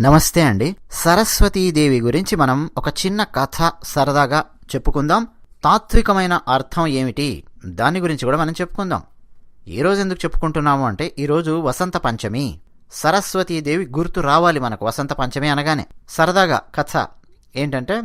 నమస్తే అండి. సరస్వతీదేవి గురించి మనం ఒక చిన్న కథ సరదాగా చెప్పుకుందాం. తాత్వికమైన అర్థం ఏమిటి? దాని గురించి కూడా మనం చెప్పుకుందాం. ఈ రోజు ఎందుకు చెప్పుకుంటున్నాము అంటే ఈరోజు వసంత పంచమి. సరస్వతీదేవి గుర్తు రావాలి మనకు వసంత పంచమి అనగానే. సరదాగా కథ ఏంటంటే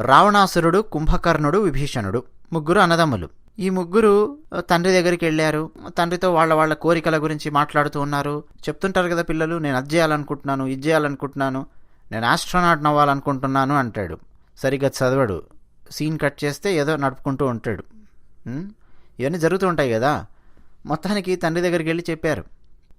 రావణాసురుడు కుంభకర్ణుడు విభీషణుడు ముగ్గురు అన్నదమ్ములు. ఈ ముగ్గురు తండ్రి దగ్గరికి వెళ్ళారు. తండ్రితో వాళ్ళ వాళ్ళ కోరికల గురించి మాట్లాడుతూ ఉన్నారు. చెప్తుంటారు కదా పిల్లలు నేను అది చేయాలనుకుంటున్నాను ఇది చేయాలనుకుంటున్నాను నేను ఆస్ట్రోనాట్ అవ్వాలనుకుంటున్నాను అంటాడు. సరిగ్గా చదవడు. సీన్ కట్ చేస్తే ఏదో నడుపుకుంటూ ఉంటాడు. ఇవన్నీ జరుగుతూ ఉంటాయి కదా? మొత్తానికి తండ్రి దగ్గరికి వెళ్ళి చెప్పారు.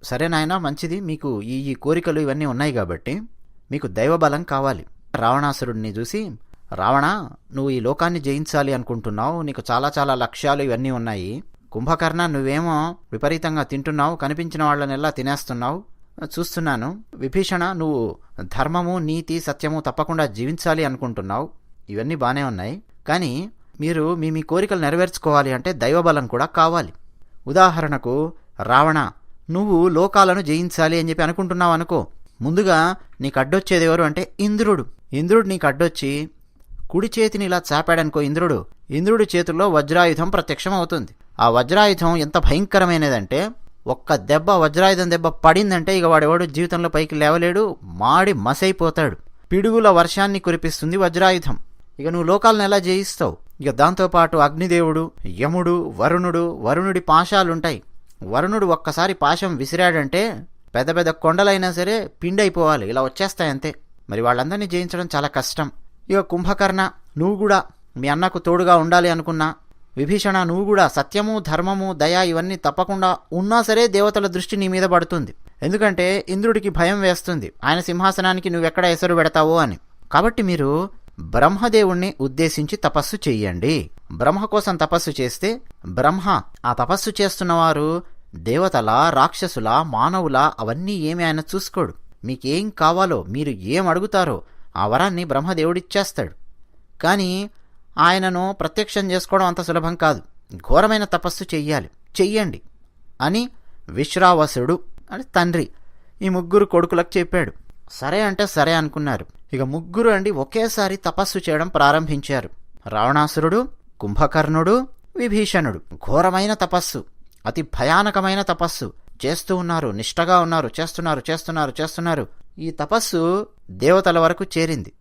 సరే నాయన మంచిది. మీకు ఈ ఈ కోరికలు ఇవన్నీ ఉన్నాయి కాబట్టి మీకు దైవబలం కావాలి. రావణాసురుడిని చూసి రావణ నువ్వు ఈ లోకాన్ని జయించాలి అనుకుంటున్నావు. నీకు చాలా చాలా లక్ష్యాలు ఇవన్నీ ఉన్నాయి. కుంభకర్ణ నువ్వేమో విపరీతంగా తింటున్నావు కనిపించిన వాళ్ళనెల్లా తినేస్తున్నావు. చూస్తున్నాను. విభీషణ నువ్వు ధర్మము నీతి సత్యము తప్పకుండా జీవించాలి అనుకుంటున్నావు. ఇవన్నీ బాగానే ఉన్నాయి. కానీ మీరు మీ మీ కోరికలు నెరవేర్చుకోవాలి అంటే దైవబలం కూడా కావాలి. ఉదాహరణకు రావణ నువ్వు లోకాలను జయించాలి అని చెప్పి అనుకుంటున్నావు అనుకో. ముందుగా నీకు అడ్డొచ్చేది ఎవరు అంటే ఇంద్రుడు. ఇంద్రుడు నీకు అడ్డొచ్చి కుడి చేతిని ఇలా చాపాడనుకో ఇంద్రుడు. ఇంద్రుడి చేతుల్లో వజ్రాయుధం ప్రత్యక్షం అవుతుంది ఆ వజ్రాయుధం ఎంత భయంకరమైనదంటే ఒక్క దెబ్బ వజ్రాయుధం దెబ్బ పడిందంటే ఇక వాడేవాడు జీవితంలో పైకి లేవలేడు మాడి మసైపోతాడు. పిడుగుల వర్షాన్ని కురిపిస్తుంది వజ్రాయుధం. ఇక నువ్వు లోకాలను ఎలా జయిస్తావు? ఇక దాంతోపాటు అగ్నిదేవుడు యముడు వరుణుడు వరుణుడి పాశాలుంటాయి. వరుణుడు ఒక్కసారి పాశం విసిరాడంటే పెద్ద పెద్ద కొండలైనా సరే పిండైపోవాలి. ఇలా వచ్చేస్తాయంతే. మరి వాళ్ళందరినీ జయించడం చాలా కష్టం. ఇక కుంభకర్ణ నువ్వు కూడా మీ అన్నకు తోడుగా ఉండాలి అనుకున్నా. విభీషణ నువ్వు కూడా సత్యము ధర్మము దయ ఇవన్నీ తప్పకుండా ఉన్నా సరే దేవతల దృష్టి నీ మీద పడుతుంది. ఎందుకంటే ఇంద్రుడికి భయం వేస్తుంది. ఆయన సింహాసనానికి నువ్వెక్కడ ఎసరు పెడతావో అని. కాబట్టి మీరు బ్రహ్మదేవుణ్ణి ఉద్దేశించి తపస్సు చెయ్యండి. బ్రహ్మ కోసం తపస్సు చేస్తే బ్రహ్మ ఆ తపస్సు చేస్తున్నవారు దేవతల రాక్షసుల మానవుల అవన్నీ ఏమి ఆయన చూసుకోడు. మీకేం కావాలో మీరు ఏం అడుగుతారో ఆ వరాన్ని బ్రహ్మదేవుడిచ్చేస్తాడు. కానీ ఆయనను ప్రత్యక్షం చేసుకోవడం అంత సులభం కాదు. ఘోరమైన తపస్సు చెయ్యాలి. చెయ్యండి అని విశ్రావసుడు అని తండ్రి ఈ ముగ్గురు కొడుకులకు చెప్పాడు. సరే అంటే సరే అనుకున్నారు. ఇక ముగ్గురు అండి ఒకేసారి తపస్సు చేయడం ప్రారంభించారు. రావణాసురుడు కుంభకర్ణుడు విభీషణుడు. ఘోరమైన తపస్సు. అతి భయానకమైన తపస్సు. చేస్తూ ఉన్నారు నిష్టగా ఉన్నారు చేస్తున్నారు చేస్తున్నారు చేస్తున్నారు. ఈ తపస్సు దేవతల వరకు చేరింది.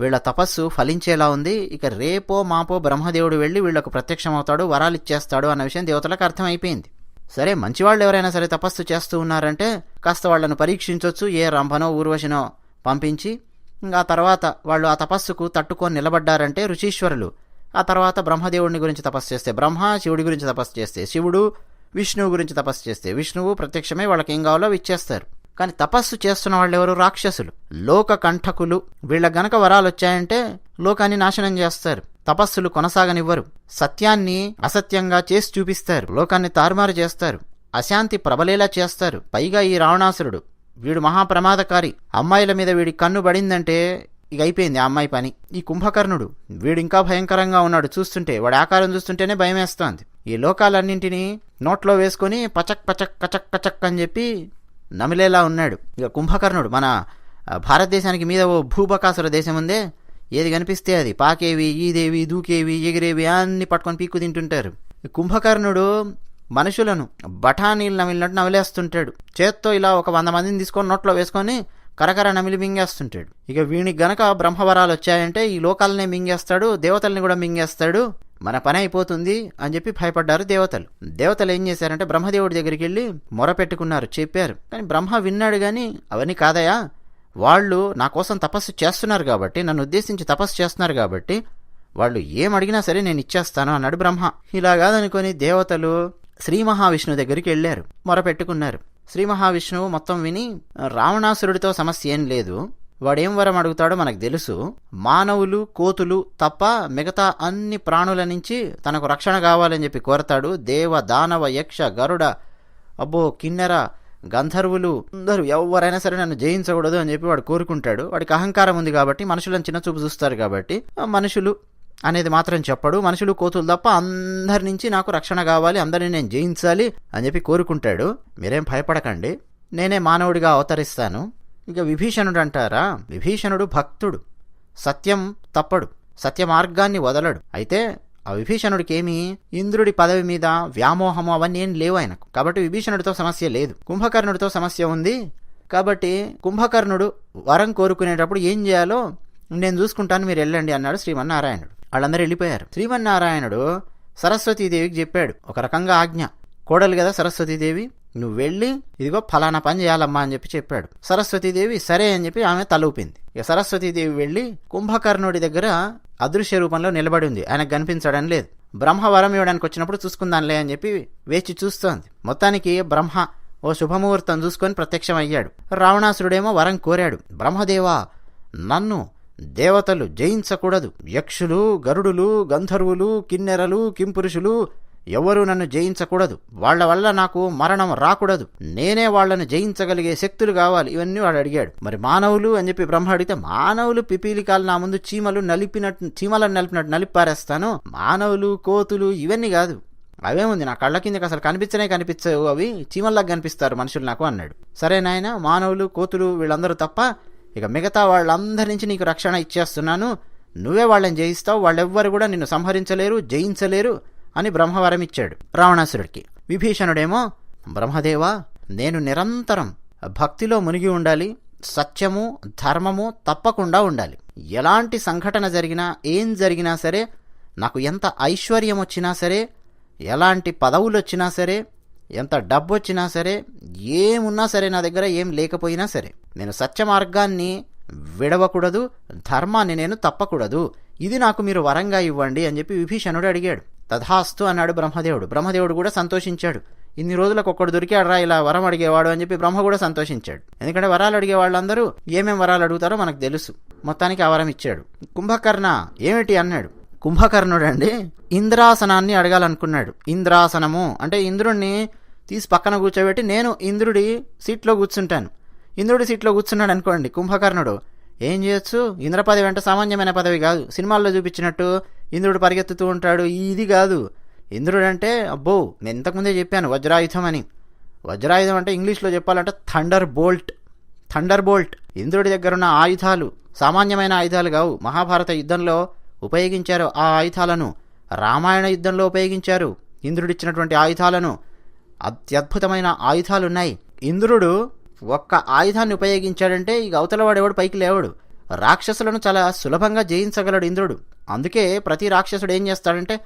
వీళ్ళ తపస్సు ఫలించేలా ఉంది. ఇక రేపో మాపో బ్రహ్మదేవుడు వెళ్ళి వీళ్ళకు ప్రత్యక్షమవుతాడు వరాలు ఇచ్చేస్తాడు అన్న విషయం దేవతలకు అర్థమైపోయింది. సరే మంచివాళ్ళు ఎవరైనా సరే తపస్సు చేస్తూ ఉన్నారంటే కాస్త వాళ్ళను పరీక్షించవచ్చు ఏ రంభనో ఊర్వశినో పంపించి ఇంకా ఆ తర్వాత వాళ్ళు ఆ తపస్సుకు తట్టుకొని నిలబడ్డారంటే ఋషీశ్వరులు. ఆ తర్వాత బ్రహ్మదేవుడిని గురించి తపస్సు చేస్తే బ్రహ్మ శివుడి గురించి తపస్సు చేస్తే శివుడు విష్ణువు గురించి తపస్సు చేస్తే విష్ణువు ప్రత్యక్షమే వాళ్ళకి ఏం కావాలో ఇచ్చేస్తారు. కానీ తపస్సు చేస్తున్న వాళ్ళు ఎవరు రాక్షసులు. లోక కంఠకులు. వీళ్ళ గనక వరాలు వచ్చాయంటే లోకాన్ని నాశనం చేస్తారు. తపస్సులు కొనసాగనివ్వరు. సత్యాన్ని అసత్యంగా చేసి చూపిస్తారు. లోకాన్ని తారుమారు చేస్తారు. అశాంతి ప్రబలేలా చేస్తారు. పైగా ఈ రావణాసురుడు. వీడు మహాప్రమాదకారి. అమ్మాయిల మీద వీడి కన్ను పడిందంటే ఇక అయిపోయింది ఆ అమ్మాయి పని. ఈ కుంభకర్ణుడు. వీడు ఇంకా భయంకరంగా ఉన్నాడు. చూస్తుంటే వాడి ఆకారం చూస్తుంటేనే భయం వేస్తోంది ఈ లోకాలన్నింటినీ నోట్లో వేసుకొని పచక్ పచక్ కచక్ కచక్ అని చెప్పి నమిలేలా ఉన్నాడు. ఇక కుంభకర్ణుడు మన భారతదేశానికి మీద ఓ భూబకాసుర దేశం ఉందే ఏది కనిపిస్తే అది. పాకేవి ఈదేవి దూకేవి ఎగిరేవి అన్ని పట్టుకొని పీక్కు తింటుంటారు. కుంభకర్ణుడు మనుషులను బఠానీలు నమిలినట్టు నమిలేస్తుంటాడు. చేత్తో ఇలా ఒక వంద మందిని తీసుకొని నోట్లో వేసుకొని కరకర నమిలి మింగేస్తుంటాడు. ఇక వీనికి గనక బ్రహ్మవరాలు వచ్చాయంటే ఈ లోకాలనే మింగేస్తాడు దేవతల్ని కూడా మింగేస్తాడు. మన పని అయిపోతుంది అని చెప్పి భయపడ్డారు దేవతలు. దేవతలు ఏం చేశారంటే బ్రహ్మదేవుడి దగ్గరికి వెళ్ళి మొర పెట్టుకున్నారు చెప్పారు. కానీ బ్రహ్మ విన్నాడు కానీ అవన్నీ కాదయా? వాళ్ళు నా కోసం తపస్సు చేస్తున్నారు కాబట్టి నన్ను ఉద్దేశించి తపస్సు చేస్తున్నారు కాబట్టి వాళ్ళు ఏం అడిగినా సరే నేను ఇచ్చేస్తాను అన్నాడు బ్రహ్మ. ఇలా కాదనుకొని దేవతలు శ్రీ మహావిష్ణువు దగ్గరికి వెళ్ళారు మొరపెట్టుకున్నారు శ్రీ మహావిష్ణువు మొత్తం విని రావణాసురుడితో సమస్య ఏం లేదు. వాడేం వరం అడుగుతాడో మనకు తెలుసు. మానవులు కోతులు తప్ప మిగతా అన్ని ప్రాణుల నుంచి తనకు రక్షణ కావాలని చెప్పి కోరతాడు. దేవ దానవ యక్ష గరుడ అబ్బో కిన్నెర గంధర్వులు అందరూ ఎవరైనా సరే నన్ను జయించకూడదు అని చెప్పి వాడు కోరుకుంటాడు. వాడికి అహంకారం ఉంది కాబట్టి మనుషులను చిన్న చూపు చూస్తారు కాబట్టి మనుషులు అనేది మాత్రం చెప్పడు. మనుషులు కోతులు తప్ప అందరి నుంచి నాకు రక్షణ కావాలి అందరిని నేను జయించాలి అని చెప్పి కోరుకుంటాడు. మీరేం భయపడకండి. నేనే మానవుడిగా అవతరిస్తాను. ఇక విభీషణుడు అంటారా? విభీషణుడు భక్తుడు. సత్యం తప్పడు. సత్య మార్గాన్ని వదలడు. అయితే ఆ విభీషణుడికేమీ ఇంద్రుడి పదవి మీద వ్యామోహము అవన్నీ ఏం లేవు ఆయనకు. కాబట్టి విభీషణుడితో సమస్య లేదు. కుంభకర్ణుడితో సమస్య ఉంది. కాబట్టి కుంభకర్ణుడు వరం కోరుకునేటప్పుడు ఏం చేయాలో నేను చూసుకుంటాను మీరు వెళ్ళండి అన్నాడు శ్రీమన్నారాయణుడు. వాళ్ళందరూ వెళ్ళిపోయారు. శ్రీమన్నారాయణుడు సరస్వతీదేవికి చెప్పాడు. ఒక రకంగా ఆజ్ఞ. కోడలు కదా సరస్వతీదేవి? నువ్వు వెళ్ళి ఇదిగో ఫలానా పని చేయాలమ్మా అని చెప్పి చెప్పాడు. సరస్వతీదేవి సరే అని చెప్పి ఆమె తలూపింది. ఇక సరస్వతీదేవి వెళ్ళి కుంభకర్ణుడి దగ్గర అదృశ్య రూపంలో నిలబడి ఉంది. ఆయనకు కనిపించడం లేదు. బ్రహ్మ వరం ఇవ్వడానికి వచ్చినప్పుడు చూసుకుందాంలే అని చెప్పి వేచి చూస్తోంది. మొత్తానికి బ్రహ్మ ఓ శుభముహూర్తం చూసుకొని ప్రత్యక్షం అయ్యాడు రావణాసురుడేమో వరం కోరాడు. బ్రహ్మదేవా నన్ను దేవతలు జయించకూడదు. యక్షులు గరుడులు గంధర్వులు కిన్నెరలు కింపురుషులు ఎవరూ నన్ను జయించకూడదు. వాళ్ళ వల్ల నాకు మరణం రాకూడదు. నేనే వాళ్ళను జయించగలిగే శక్తులు కావాలి. ఇవన్నీ వాడు అడిగాడు. మరి మానవులు అని చెప్పి బ్రహ్మ అడిగితే మానవులు పిపీలికాలు నా ముందు చీమలు నలిపినట్టు చీమలను నలిపినట్టు నలిపారేస్తాను. మానవులు కోతులు ఇవన్నీ కాదు. అవేముంది? నా కళ్ళ కిందకి అసలు కనిపించనే కనిపించవు అవి. చీమల్లాగా కనిపిస్తారు మనుషులు నాకు అన్నాడు. సరే నాయన మానవులు కోతులు వీళ్ళందరూ తప్ప ఇక మిగతా వాళ్ళందరి నుంచి నీకు రక్షణ ఇచ్చేస్తున్నాను. నువ్వే వాళ్ళని జయిస్తావు. వాళ్ళెవ్వరు కూడా నిన్ను సంహరించలేరు జయించలేరు అని బ్రహ్మవరం ఇచ్చాడు రావణాసురుడికి. విభీషణుడేమో బ్రహ్మదేవా నేను నిరంతరం భక్తిలో మునిగి ఉండాలి సత్యము ధర్మము తప్పకుండా ఉండాలి. ఎలాంటి సంఘటన జరిగినా ఏం జరిగినా సరే నాకు ఎంత ఐశ్వర్యం వచ్చినా సరే ఎలాంటి పదవులు వచ్చినా సరే ఎంత డబ్బు వచ్చినా సరే ఏమున్నా సరే నా దగ్గర ఏం లేకపోయినా సరే నేను సత్య మార్గాన్ని విడవకూడదు ధర్మాన్ని నేను తప్పకూడదు. ఇది నాకు మీరు వరంగా ఇవ్వండి అని చెప్పి విభీషణుడు అడిగాడు. తథాస్తు అన్నాడు బ్రహ్మదేవుడు. బ్రహ్మదేవుడు కూడా సంతోషించాడు. ఇన్ని రోజులకు ఒక్కడు దొరికాడురా ఇలా వరం అడిగేవాడు అని చెప్పి బ్రహ్మ కూడా సంతోషించాడు. ఎందుకంటే వరాలు అడిగే వాళ్ళందరూ ఏమేం వరాలు అడుగుతారో మనకు తెలుసు. మొత్తానికి ఆ వరం ఇచ్చాడు. కుంభకర్ణ ఏమిటి అన్నాడు. కుంభకర్ణుడు అండి ఇంద్రాసనాన్ని అడగాలనుకున్నాడు. ఇంద్రాసనము అంటే ఇంద్రుణ్ణి తీసి పక్కన కూర్చోబెట్టి నేను ఇంద్రుడి సీట్లో కూర్చుంటాను. ఇంద్రుడి సీట్లో కూర్చున్నాడు అనుకోండి కుంభకర్ణుడు. ఏం చేయొచ్చు? ఇంద్ర పదవి అంటే సామాన్యమైన పదవి కాదు. సినిమాల్లో చూపించినట్టు ఇంద్రుడు పరిగెత్తుతూ ఉంటాడు. ఇది కాదు. ఇంద్రుడు అంటే అబ్బో నేను ఇంతకుముందే చెప్పాను వజ్రాయుధం అని. వజ్రాయుధం అంటే ఇంగ్లీష్లో చెప్పాలంటే థండర్ బోల్ట్ థండర్ బోల్ట్ ఇంద్రుడి దగ్గర ఉన్న ఆయుధాలు సామాన్యమైన ఆయుధాలు కావు. మహాభారత యుద్ధంలో ఉపయోగించారు ఆ ఆయుధాలను రామాయణ యుద్ధంలో ఉపయోగించారు. ఇంద్రుడిచ్చినటువంటి ఆయుధాలను అత్యద్భుతమైన ఆయుధాలున్నాయి. ఇంద్రుడు ఒక్క ఆయుధాన్ని ఉపయోగించాడంటే ఇక అవతలవాడెవడు పైకి లేవడు. రాక్షసులను చాలా సులభంగా జయించగలడు ఇంద్రుడు. అందుకే ప్రతి రాక్షసుడు ఏం చేస్తాడంటే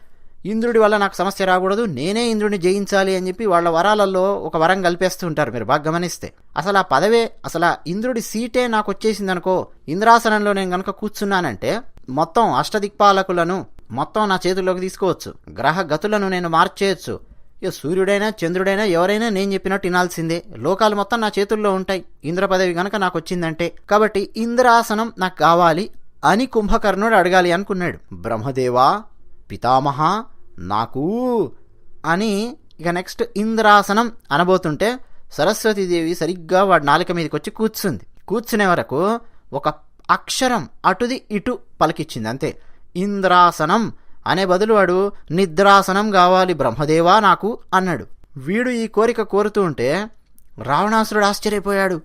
ఇంద్రుడి వల్ల నాకు సమస్య రాకూడదు నేనే ఇంద్రుడిని జయించాలి అని చెప్పి వాళ్ళ వరాలలో ఒక వరం కల్పేస్తూ ఉంటారు మీరు బాగా గమనిస్తే. అసలు ఆ పదవే అసలు ఆ ఇంద్రుడి సీటే నాకు వచ్చేసింది అనుకో ఇంద్రాసనంలో నేను కనుక కూర్చున్నానంటే మొత్తం అష్టదిక్పాలకులను మొత్తం నా చేతుల్లోకి తీసుకోవచ్చు. గ్రహ గతులను నేను మార్చేయచ్చు. ఇక సూర్యుడైనా చంద్రుడైనా ఎవరైనా నేను చెప్పినట్టు వినాల్సిందే. లోకాలు మొత్తం నా చేతుల్లో ఉంటాయి. ఇంద్ర పదవి గనక నాకు వచ్చిందంటే కాబట్టి ఇంద్రాసనం నాకు కావాలి అని కుంభకర్ణుడు అడగాలి అనుకున్నాడు. బ్రహ్మదేవా పితామహ నాకు అని ఇక నెక్స్ట్ ఇంద్రాసనం అనబోతుంటే సరస్వతీదేవి సరిగ్గా వాడి నాలుక మీదకి వచ్చి కూర్చుంది. కూర్చునే వరకు ఒక అక్షరం అటుది ఇటు పలికిచ్చింది అంతే. ఇంద్రాసనం అనే బదులు వాడు నిద్రాసనం కావాలి బ్రహ్మదేవా నాకు అన్నాడు. వీడు ఈ కోరిక కోరుతూ ఉంటే రావణాసురుడు ఆశ్చర్యపోయాడు.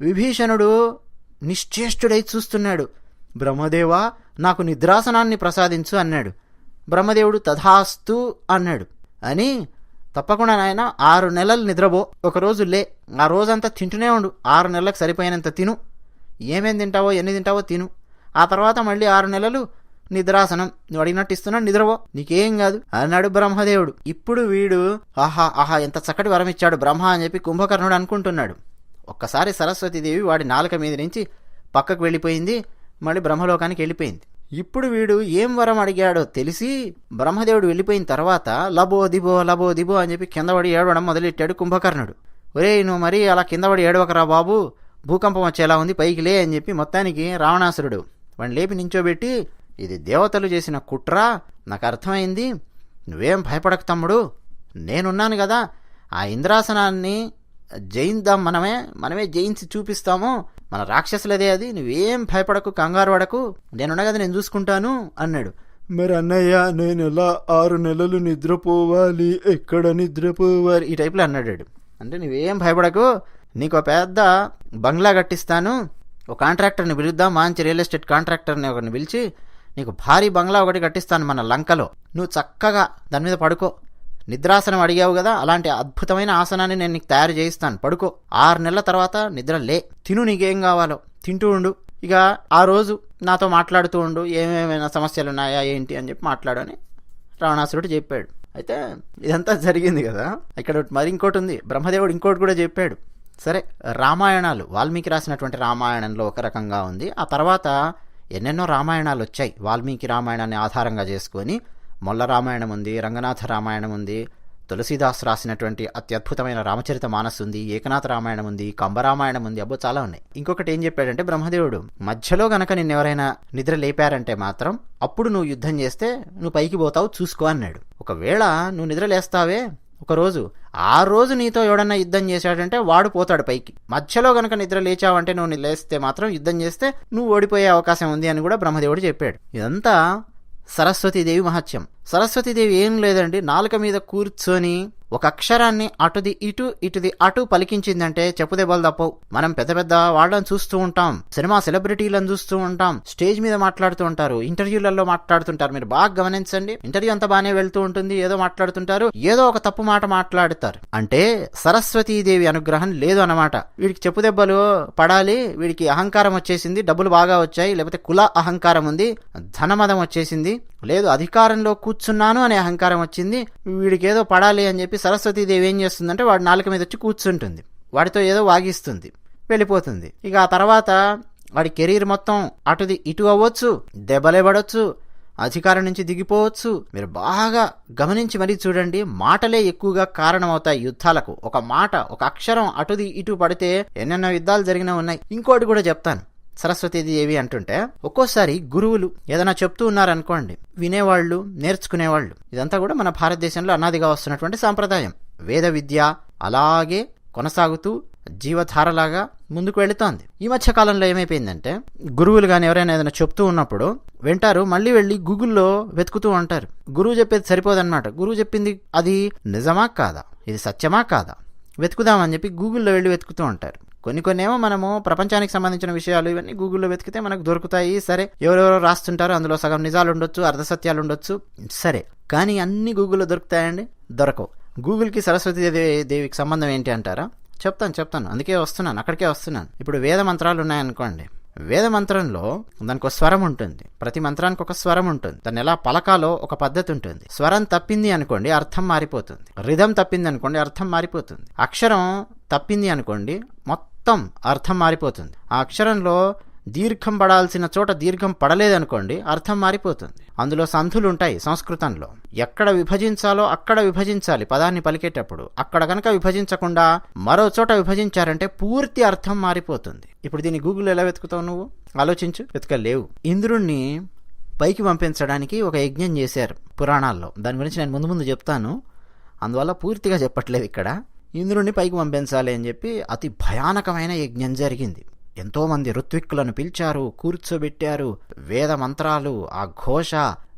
విభీషణుడు నిశ్చేష్టుడై చూస్తున్నాడు. బ్రహ్మదేవా నాకు నిద్రాసనాన్ని ప్రసాదించు అన్నాడు. బ్రహ్మదేవుడు తథాస్తు అన్నాడు. అని తప్పకుండా నాయన ఆరు నెలలు నిద్రపో. ఒకరోజు లే. ఆ రోజంతా తింటూనే ఉండు. ఆరు నెలలకు సరిపోయినంత తిను. ఏమేం తింటావో ఎన్ని తింటావో తిను. ఆ తర్వాత మళ్ళీ ఆరు నెలలు నిద్రాసనం. నువ్వు అడిగినట్టు ఇస్తున్నా నిద్రవో నీకేం కాదు అన్నాడు బ్రహ్మదేవుడు. ఇప్పుడు వీడు ఆహా ఆహా ఎంత చక్కటి వరం ఇచ్చాడు బ్రహ్మ అని చెప్పి కుంభకర్ణుడు అనుకుంటున్నాడు. ఒక్కసారి సరస్వతీదేవి వాడి నాలుక మీద నుంచి పక్కకు వెళ్ళిపోయింది. మళ్ళీ బ్రహ్మలోకానికి వెళ్ళిపోయింది. ఇప్పుడు వీడు ఏం వరం అడిగాడో తెలిసి బ్రహ్మదేవుడు వెళ్ళిపోయిన తర్వాత లబో దిబో లబో దిబో అని చెప్పి కిందపడి ఏడవడం మొదలెట్టాడు కుంభకర్ణుడు. ఒరేయ్ నువ్వు మరీ అలా కింద పడి ఏడవకరా బాబు భూకంపం వచ్చేలా ఉంది పైకి లే అని చెప్పి మొత్తానికి రావణాసురుడు వాడిని లేపి నించోబెట్టి ఇది దేవతలు చేసిన కుట్ర నాకు అర్థమైంది. నువ్వేం భయపడకు తమ్ముడు. నేనున్నాను కదా ఆ ఇంద్రాసనాన్ని జయిద్దాం మనమే మనమే జయించి చూపిస్తాము. మన రాక్షసులదే అది నువ్వేం భయపడకు కంగారు పడకు నేనున్నా కదా నేను చూసుకుంటాను అన్నాడు. మరి అన్నయ్య నేను ఎలా ఆరు నెలలు నిద్రపోవాలి? ఎక్కడ నిద్రపోవాలి? ఈ టైప్లో అన్నాడు వాడు. అంటే నువ్వేం భయపడకు నీకు ఒక పెద్ద బంగ్లా కట్టిస్తాను ఒక కాంట్రాక్టర్ని పిలుద్దాం మంచి రియల్ ఎస్టేట్ కాంట్రాక్టర్ని ఒకరిని పిలిచి నీకు భారీ బంగ్లా ఒకటి కట్టిస్తాను మన లంకలో. నువ్వు చక్కగా దాని మీద పడుకో. నిద్రాసనం అడిగావు కదా అలాంటి అద్భుతమైన ఆసనాన్ని నేను నీకు తయారు చేయిస్తాను. పడుకో. ఆరు నెలల తర్వాత నిద్ర లే. తిను నీకేం కావాలో. తింటూ ఉండు. ఇక ఆ రోజు నాతో మాట్లాడుతూ ఉండు. ఏమేమైనా సమస్యలు ఉన్నాయా ఏంటి అని చెప్పి మాట్లాడని రావణాసురుడు చెప్పాడు. అయితే ఇదంతా జరిగింది కదా. ఇక్కడ మరి ఇంకోటి ఉంది. బ్రహ్మదేవుడు ఇంకోటి కూడా చెప్పాడు. సరే రామాయణాలు. వాల్మీకి రాసినటువంటి రామాయణంలో ఒక రకంగా ఉంది. ఆ తర్వాత ఎన్నెన్నో రామాయణాలు వచ్చాయి. వాల్మీకి రామాయణాన్ని ఆధారంగా చేసుకొని మొల్ల రామాయణం ఉంది రంగనాథ రామాయణం ఉంది తులసీదాస్ రాసినటువంటి అత్యద్భుతమైన రామచరిత మానస్ ఉంది ఏకనాథ రామాయణం ఉంది కంబరామాయణం ఉంది అబ్బో చాలా ఉన్నాయి. ఇంకొకటి ఏం చెప్పాడంటే బ్రహ్మదేవుడు మధ్యలో గనక నిన్నెవరైనా నిద్ర లేపారంటే మాత్రం అప్పుడు నువ్వు యుద్ధం చేస్తే నువ్వు పైకి పోతావు చూసుకో అన్నాడు. ఒకవేళ నువ్వు నిద్ర లేస్తావే ఒక రోజు ఆ రోజు నీతో ఎవడన్నా యుద్ధం చేశాడంటే వాడు పోతాడు పైకి. మధ్యలో గనక నిద్ర లేచావంటే నువ్వు లేస్తే మాత్రం యుద్ధం చేస్తే నువ్వు ఓడిపోయే అవకాశం ఉంది అని కూడా బ్రహ్మదేవుడు చెప్పాడు. ఇదంతా సరస్వతీదేవి మహత్యం. సరస్వతీదేవి ఏం లేదండి నాలుక మీద కూర్చొని ఒక అక్షరాన్ని అటుది ఇటు ఇటుది అటు పలికించిందంటే చెప్పుదెబ్బలు తప్పవు. మనం పెద్ద పెద్ద వాళ్ళని చూస్తూ ఉంటాం సినిమా సెలబ్రిటీలను చూస్తూ ఉంటాం స్టేజ్ మీద మాట్లాడుతూ ఉంటారు ఇంటర్వ్యూలలో మాట్లాడుతుంటారు. మీరు బాగా గమనించండి. ఇంటర్వ్యూ అంతా బాగానే వెళ్తూ ఉంటుంది ఏదో మాట్లాడుతుంటారు ఏదో ఒక తప్పు మాట మాట్లాడతారు. అంటే సరస్వతీదేవి అనుగ్రహం లేదు అన్నమాట. వీడికి చెప్పుదెబ్బలు పడాలి వీడికి అహంకారం వచ్చేసింది డబ్బులు బాగా వచ్చాయి లేకపోతే కుల అహంకారం ఉంది ధనమదం వచ్చేసింది. లేదు అధికారంలో కూర్చున్నాను అనే అహంకారం వచ్చింది. వీడికి ఏదో పడాలి అని చెప్పి సరస్వతీదేవి ఏం చేస్తుందంటే వాడి నాలుక మీద వచ్చి కూర్చుంటుంది. వాడితో ఏదో వాగిస్తుంది. వెళ్ళిపోతుంది. ఇక ఆ తర్వాత వాడి కెరీర్ మొత్తం అటుది ఇటు అవ్వచ్చు దెబ్బలే పడవచ్చు అధికారం నుంచి దిగిపోవచ్చు. మీరు బాగా గమనించి మరీ చూడండి మాటలే ఎక్కువగా కారణమవుతాయి యుద్ధాలకు. ఒక మాట ఒక అక్షరం అటుది ఇటు పడితే ఎన్నెన్నో యుద్ధాలు జరిగిన ఉన్నాయి. ఇంకోటి కూడా చెప్తాను. సరస్వతీదేవి అంటుంటే ఒక్కోసారి గురువులు ఏదైనా చెప్తూ ఉన్నారనుకోండి వినేవాళ్ళు నేర్చుకునేవాళ్ళు. ఇదంతా కూడా మన భారతదేశంలో అనాదిగా వస్తున్నటువంటి సాంప్రదాయం. వేద విద్య అలాగే కొనసాగుతూ జీవధారలాగా ముందుకు వెళుతోంది. ఈ మధ్య కాలంలో ఏమైపోయిందంటే గురువులు కానీ ఎవరైనా ఏదైనా చెప్తూ ఉన్నప్పుడు వింటారు మళ్ళీ వెళ్ళి గూగుల్లో వెతుకుతూ ఉంటారు. గురువు చెప్పేది సరిపోదన్నమాట. గురువు చెప్పింది అది నిజమా కాదా? ఇది సత్యమా కాదా? వెతుకుదామని చెప్పి గూగుల్లో వెళ్ళి వెతుకుతూ ఉంటారు. కొన్ని కొన్ని ఏమో మనము ప్రపంచానికి సంబంధించిన విషయాలు ఇవన్నీ గూగుల్లో వెతికితే మనకు దొరుకుతాయి. సరే ఎవరెవరో రాస్తుంటారో అందులో సగం నిజాలు ఉండొచ్చు అర్ధసత్యాలు ఉండొచ్చు. సరే కానీ అన్ని గూగుల్లో దొరుకుతాయండి? దొరకవు. గూగుల్కి సరస్వతి దేవి దేవికి సంబంధం ఏంటి అంటారా? చెప్తాను చెప్తాను. అందుకే వస్తున్నాను అక్కడికే వస్తున్నాను. ఇప్పుడు వేద మంత్రాలు ఉన్నాయనుకోండి. వేద మంత్రంలో దానికి ఒక స్వరం ఉంటుంది. ప్రతి మంత్రానికి ఒక స్వరం ఉంటుంది. దాన్ని ఎలా పలకాలో ఒక పద్ధతి ఉంటుంది. స్వరం తప్పింది అనుకోండి అర్థం మారిపోతుంది. రిధం తప్పింది అనుకోండి అర్థం మారిపోతుంది. అక్షరం తప్పింది అనుకోండి మొత్తం అర్థం మారిపోతుంది. ఆ అక్షరంలో దీర్ఘం పడాల్సిన చోట దీర్ఘం పడలేదనుకోండి అర్థం మారిపోతుంది. అందులో సంధులుంటాయి సంస్కృతంలో. ఎక్కడ విభజించాలో అక్కడ విభజించాలి పదాన్ని పలికేటప్పుడు. అక్కడ కనుక విభజించకుండా మరో చోట విభజించారంటే పూర్తి అర్థం మారిపోతుంది. ఇప్పుడు దీన్ని గూగుల్ ఎలా వెతుకుతావు నువ్వు? ఆలోచించు. వెతకలేవు. ఇంద్రుణ్ణి పైకి పంపించడానికి ఒక యజ్ఞం చేశారు పురాణాల్లో. దాని గురించి నేను ముందు ముందు చెప్తాను. అందువల్ల పూర్తిగా చెప్పట్లేదు ఇక్కడ. ఇంద్రుణ్ణి పైకి పంపించాలి అని చెప్పి అతి భయానకమైన యజ్ఞం జరిగింది. ఎంతోమంది ఋత్విక్కులను పిలిచారు కూర్చోబెట్టారు వేద మంత్రాలు ఆ ఘోష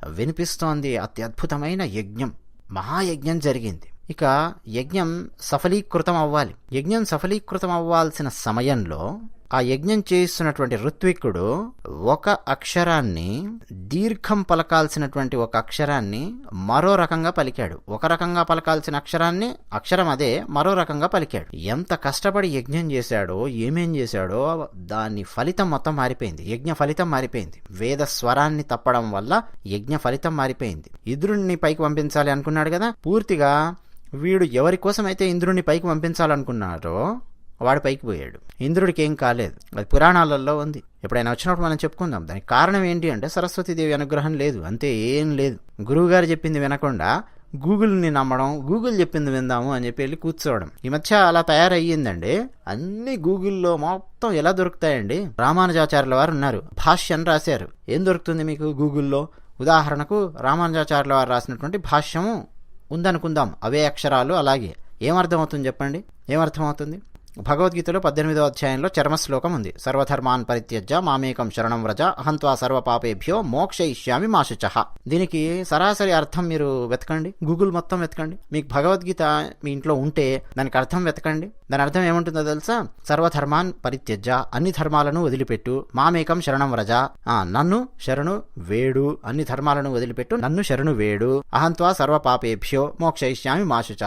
వినిపిస్తోంది. అత్యద్భుతమైన యజ్ఞం. మహాయజ్ఞం జరిగింది. ఇక యజ్ఞం సఫలీకృతం అవ్వాలి. యజ్ఞం సఫలీకృతం అవ్వాల్సిన సమయంలో ఆ యజ్ఞం చేయిస్తున్నటువంటి ఋత్విక్కుడు ఒక అక్షరాన్ని దీర్ఘం పలకాల్సినటువంటి ఒక అక్షరాన్ని మరో రకంగా పలికాడు. ఒక రకంగా పలకాల్సిన అక్షరాన్ని అక్షరం అదే మరో రకంగా పలికాడు. ఎంత కష్టపడి యజ్ఞం చేశాడో ఏమేం చేశాడో దాని ఫలితం మొత్తం మారిపోయింది. యజ్ఞ ఫలితం మారిపోయింది. వేద స్వరాన్ని తప్పడం వల్ల యజ్ఞ ఫలితం మారిపోయింది. ఇంద్రుడిని పైకి పంపించాలి అనుకున్నాడు కదా. పూర్తిగా వీడు ఎవరి కోసమైతే ఇంద్రుణ్ణి పైకి పంపించాలనుకున్నారో వాడు పైకి పోయాడు. ఇంద్రుడికి ఏం కాలేదు. అది పురాణాలలో ఉంది. ఎప్పుడైనా వచ్చినప్పుడు మనం చెప్పుకుందాం. దానికి కారణం ఏంటి అంటే సరస్వతీదేవి అనుగ్రహం లేదు. అంతే ఏం లేదు. గురువుగారు చెప్పింది వినకుండా గూగుల్ని నమ్మడం గూగుల్ చెప్పింది విందాము అని చెప్పి వెళ్ళి కూర్చోవడం. ఈ మధ్య అలా తయారయ్యిందండి. అన్ని గూగుల్లో మొత్తం ఎలా దొరుకుతాయండి? రామానుజాచార్యుల వారు ఉన్నారు. భాష్యం రాశారు. ఏం దొరుకుతుంది మీకు గూగుల్లో? ఉదాహరణకు రామానుజాచార్యుల వారు రాసినటువంటి భాష్యము ఉందనుకుందాం. అవే అక్షరాలు అలాగే. ఏమర్థమవుతుంది చెప్పండి? ఏమర్థమవుతుంది భగవద్గీతలో పద్దెనిమిదో అధ్యాయంలో చర్మ శ్లోకం ఉంది. సర్వధర్మాన్ పరిత్యజ్య మామేకం శరణం వ్రజ అహంత్వా సర్వ పాపేభ్యో మోక్షయిష్యామి మాశుచ దీనికి సరాసరి అర్థం మీరు వెతకండి. గూగుల్ మొత్తం వెతకండి. మీకు భగవద్గీత మీ ఇంట్లో ఉంటే దానికి అర్థం వెతకండి. దాని అర్థం ఏముంటుందో తెలుసా? సర్వధర్మాన్ పరిత్యజ్య అన్ని ధర్మాలను వదిలిపెట్టు మామేకం శరణం వ్రజ నన్ను శరణు వేడు అన్ని ధర్మాలను వదిలిపెట్టు నన్ను శరణు వేడు అహంత్వా సర్వ పాపేభ్యో మోక్షయిష్యామి మాశుచ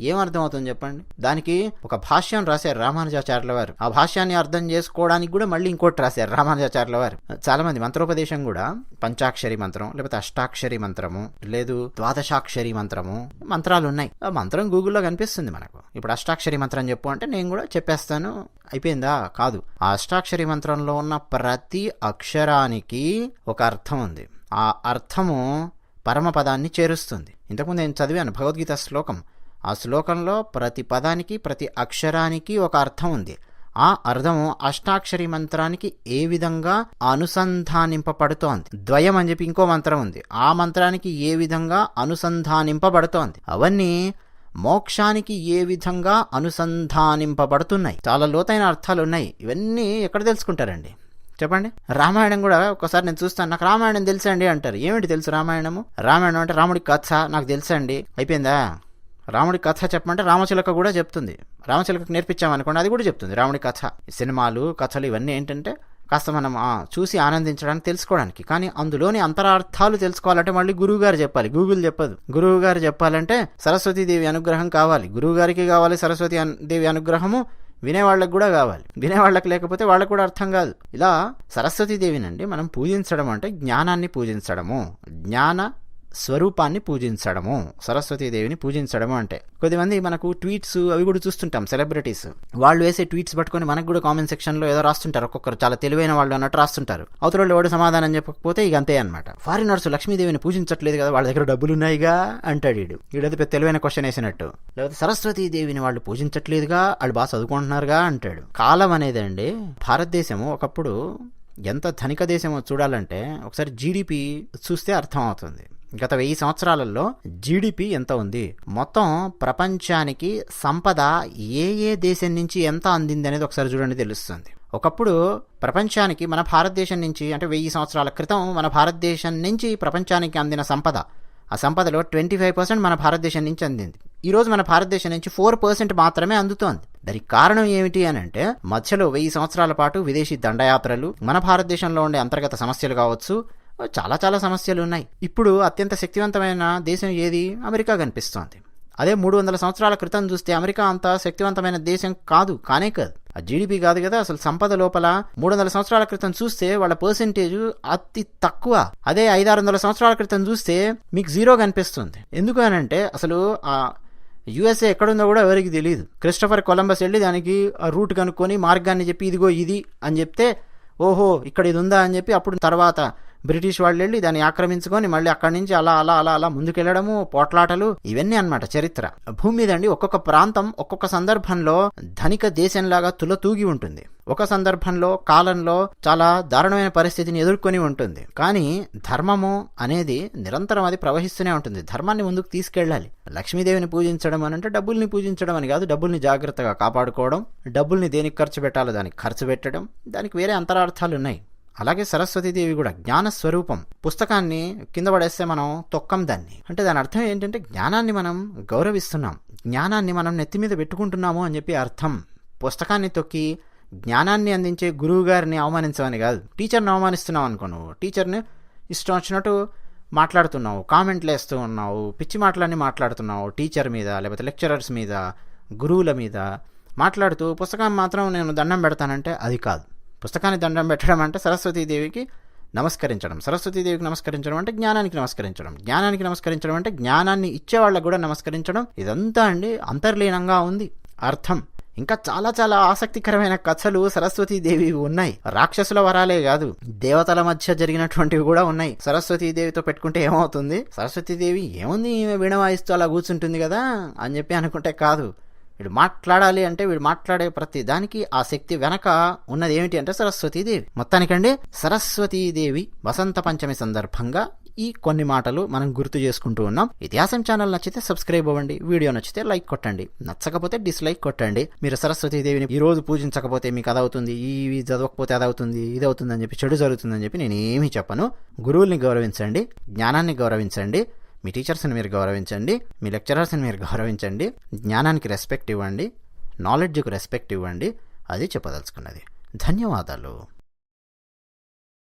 ఏమర్థమవుతుంది చెప్పండి? దానికి ఒక భాష్యం రాశారు రామానుజాచార్యుల వారు. ఆ భాష్యాన్ని అర్థం చేసుకోవడానికి కూడా మళ్ళీ ఇంకోటి రాశారు రామానుజాచార్యుల వారు. చాలా మంది మంత్రోపదేశం కూడా పంచాక్షరి మంత్రం లేకపోతే అష్టాక్షరి మంత్రము లేదు ద్వాదశాక్షరి మంత్రము మంత్రాలు ఉన్నాయి. ఆ మంత్రం గూగుల్లో కనిపిస్తుంది మనకు. ఇప్పుడు అష్టాక్షరి మంత్రం చెప్పు అంటే నేను కూడా చెప్పేస్తాను. అయిపోయిందా? కాదు. ఆ అష్టాక్షరి మంత్రంలో ఉన్న ప్రతి అక్షరానికి ఒక అర్థం ఉంది. ఆ అర్థము పరమపదాన్ని చేరుస్తుంది. ఇంతకుముందు నేను చదివాను భగవద్గీత శ్లోకం. ఆ శ్లోకంలో ప్రతి పదానికి ప్రతి అక్షరానికి ఒక అర్థం ఉంది. ఆ అర్థం అష్టాక్షరి మంత్రానికి ఏ విధంగా అనుసంధానింపబడుతోంది? ద్వయం అని చెప్పి ఇంకో మంత్రం ఉంది. ఆ మంత్రానికి ఏ విధంగా అనుసంధానింపబడుతోంది? అవన్నీ మోక్షానికి ఏ విధంగా అనుసంధానింపబడుతున్నాయి? చాలా లోతైన అర్థాలు ఉన్నాయి. ఇవన్నీ ఎక్కడ తెలుసుకుంటారండి? చెప్పండి. రామాయణం కూడా ఒకసారి నేను చూస్తాను. నాకు రామాయణం తెలుసండి అంటారు. ఏమిటి తెలుసు రామాయణము? రామాయణం అంటే రాముడి కథ. నాకు తెలుసండి. అయిపోయిందా? రాముడి కథ చెప్పమంటే రామచిలక కూడా చెప్తుంది. రామచిలకకు నేర్పించామనుకోండి అది కూడా చెప్తుంది. రాముడి కథ సినిమాలు కథలు ఇవన్నీ ఏంటంటే కాస్త మనం చూసి ఆనందించడానికి తెలుసుకోవడానికి. కానీ అందులోని అంతరార్థాలు తెలుసుకోవాలంటే మళ్ళీ గురువు గారు చెప్పాలి. గూగుల్ చెప్పదు. గురువు గారు చెప్పాలంటే సరస్వతీదేవి అనుగ్రహం కావాలి. గురువు గారికి కావాలి సరస్వతి దేవి అనుగ్రహము. వినేవాళ్ళకి కూడా కావాలి. వినేవాళ్ళకి లేకపోతే వాళ్ళకి కూడా అర్థం కాదు. ఇలా సరస్వతీదేవినండి మనం పూజించడం అంటే జ్ఞానాన్ని పూజించడము. జ్ఞాన స్వరూపాన్ని పూజించడము సరస్వతీదేవిని పూజించడము అంటే. కొద్దిమంది మనకు ట్వీట్స్ అవి కూడా చూస్తుంటాం సెలబ్రిటీస్ వాళ్ళు వేసే ట్వీట్స్ పట్టుకొని మనకు కూడా కామెంట్ సెక్షన్లో ఏదో రాస్తుంటారు ఒక్కొక్కరు చాలా తెలివైన వాళ్ళు అన్నట్టు రాస్తుంటారు. అవతల ఎవడు సమాధానం చెప్పకపోతే ఇక అంతే అనమాట ఫారినర్స్ లక్ష్మీదేవిని పూజించట్లేదు కదా వాళ్ళ దగ్గర డబ్బులు ఉన్నాయిగా అంటాడు వీడు. వీడైతే పెద్ద తెలివైన క్వశ్చన్ వేసినట్టు. లేకపోతే సరస్వతీదేవిని వాళ్ళు పూజించట్లేదుగా? వాళ్ళు బాగా చదువుకుంటున్నారుగా? అంటాడు. కాలం అనేదండి భారతదేశము ఒకప్పుడు ఎంత ధనిక దేశమో చూడాలంటే ఒకసారి జీడిపి చూస్తే అర్థమవుతుంది. గత వెయ్యి సంవత్సరాలలో జీడిపి ఎంత ఉంది? మొత్తం ప్రపంచానికి సంపద ఏ ఏ దేశం నుంచి ఎంత అందింది అనేది ఒకసారి చూడండి తెలుస్తుంది. ఒకప్పుడు ప్రపంచానికి మన భారతదేశం నుంచి అంటే వెయ్యి సంవత్సరాల క్రితం మన భారతదేశం నుంచి ప్రపంచానికి అందిన సంపద ఆ సంపదలో ట్వంటీ ఫైవ్ పర్సెంట్ మన భారతదేశం నుంచి అందింది. ఈరోజు మన భారతదేశం నుంచి ఫోర్ పర్సెంట్ మాత్రమే అందుతోంది. దానికి కారణం ఏమిటి అని అంటే మధ్యలో వెయ్యి సంవత్సరాల పాటు విదేశీ దండయాత్రలు మన భారతదేశంలో ఉండే అంతర్గత సమస్యలు కావచ్చు చాలా చాలా సమస్యలు ఉన్నాయి. ఇప్పుడు అత్యంత శక్తివంతమైన దేశం ఏది? అమెరికా కనిపిస్తోంది. అదే మూడు వందల సంవత్సరాల క్రితం చూస్తే అమెరికా అంత శక్తివంతమైన దేశం కాదు కానే కాదు. ఆ జీడిపి కాదు కదా అసలు సంపద లోపల మూడు వందల సంవత్సరాల క్రితం చూస్తే వాళ్ళ పర్సెంటేజ్ అతి తక్కువ. అదే ఐదారు వందల సంవత్సరాల క్రితం చూస్తే మీకు జీరో కనిపిస్తుంది. ఎందుకు అని అంటే అసలు ఆ యుఎస్ఏ ఎక్కడుందో కూడా ఎవరికి తెలియదు క్రిస్టఫర్ కొలంబస్ వెళ్ళి దానికి ఆ రూట్ కనుక్కొని మార్గాన్ని చెప్పి ఇదిగో ఇది అని చెప్తే ఓహో ఇక్కడ ఇది ఉందా అని చెప్పి అప్పుడు తర్వాత బ్రిటిష్ వాళ్ళు వెళ్ళి దాన్ని ఆక్రమించుకొని మళ్ళీ అక్కడి నుంచి అలా అలా అలా అలా ముందుకెళ్ళడము పోట్లాటలు ఇవన్నీ అనమాట చరిత్ర. భూమి మీద అండి ఒక్కొక్క ప్రాంతం ఒక్కొక్క సందర్భంలో ధనిక దేశంలాగా తులతూగి ఉంటుంది. ఒక సందర్భంలో కాలంలో చాలా దారుణమైన పరిస్థితిని ఎదుర్కొని ఉంటుంది. కానీ ధర్మము అనేది నిరంతరం అది ప్రవహిస్తూనే ఉంటుంది. ధర్మాన్ని ముందుకు తీసుకెళ్ళాలి. లక్ష్మీదేవిని పూజించడం అని అంటే డబ్బుల్ని పూజించడం అని కాదు డబ్బుల్ని జాగ్రత్తగా కాపాడుకోవడం డబ్బుల్ని దేనికి ఖర్చు పెట్టాలో దానికి ఖర్చు పెట్టడం దానికి వేరే అంతరార్థాలు ఉన్నాయి. అలాగే సరస్వతీదేవి కూడా జ్ఞాన స్వరూపం. పుస్తకాన్ని కింద పడేస్తే మనం తొక్కం దాన్ని. అంటే దాని అర్థం ఏంటంటే జ్ఞానాన్ని మనం గౌరవిస్తున్నాం. జ్ఞానాన్ని మనం నెత్తి మీద పెట్టుకుంటున్నాము అని చెప్పి అర్థం. పుస్తకాన్ని తొక్కి జ్ఞానాన్ని అందించే గురువు గారిని అవమానించమని కాదు. టీచర్ని అవమానిస్తున్నావు అనుకో నువ్వు. టీచర్ని ఇష్టం వచ్చినట్టు మాట్లాడుతున్నావు. కామెంట్లు వేస్తూ ఉన్నావు. పిచ్చి మాటలన్నీ మాట్లాడుతున్నావు. టీచర్ మీద లేకపోతే లెక్చరర్స్ మీద గురువుల మీద మాట్లాడుతూ పుస్తకం మాత్రం నేను దండం పెడతానంటే అది కాదు. పుస్తకాన్ని దండం పెట్టడం అంటే సరస్వతీదేవికి నమస్కరించడం. సరస్వతీదేవికి నమస్కరించడం అంటే జ్ఞానానికి నమస్కరించడం. జ్ఞానానికి నమస్కరించడం అంటే జ్ఞానాన్ని ఇచ్చే వాళ్ళకు కూడా నమస్కరించడం. ఇదంతా అండి అంతర్లీనంగా ఉంది. అర్థం. ఇంకా చాలా చాలా ఆసక్తికరమైన కథలు సరస్వతీదేవి ఉన్నాయి. రాక్షసుల వరాలే కాదు దేవతల మధ్య జరిగినటువంటివి కూడా ఉన్నాయి. సరస్వతీదేవితో పెట్టుకుంటే ఏమవుతుంది? సరస్వతీదేవి ఏముంది ఈమె వీణ వాయిస్తూ అలా కూర్చుంటుంది కదా అని చెప్పి అనుకుంటే కాదు. వీడు మాట్లాడాలి అంటే వీడు మాట్లాడే ప్రతి దానికి ఆ శక్తి వెనక ఉన్నది ఏమిటి అంటే సరస్వతీదేవి. మొత్తానికండి సరస్వతీదేవి వసంత పంచమి సందర్భంగా ఈ కొన్ని మాటలు మనం గుర్తు చేసుకుంటూ ఉన్నాం. ఇతిహాసం ఛానల్ నచ్చితే సబ్స్క్రైబ్ అవ్వండి వీడియో నచ్చితే లైక్ కొట్టండి నచ్చకపోతే డిస్లైక్ కొట్టండి. మీరు సరస్వతి దేవిని ఈ రోజు పూజించకపోతే మీకు అదవుతుంది ఇవి చదవకపోతే అదవుతుంది ఇది అవుతుందని చెప్పి చెడు జరుగుతుందని చెప్పి నేను ఏమీ చెప్పను. గురువుల్ని గౌరవించండి జ్ఞానాన్ని గౌరవించండి. మీ టీచర్స్ని మీరు గౌరవించండి మీ లెక్చరర్స్ని మీరు గౌరవించండి జ్ఞానానికి రెస్పెక్ట్ ఇవ్వండి నాలెడ్జ్కి రెస్పెక్ట్ ఇవ్వండి అది చెప్పదలుచుకున్నది. ధన్యవాదాలు.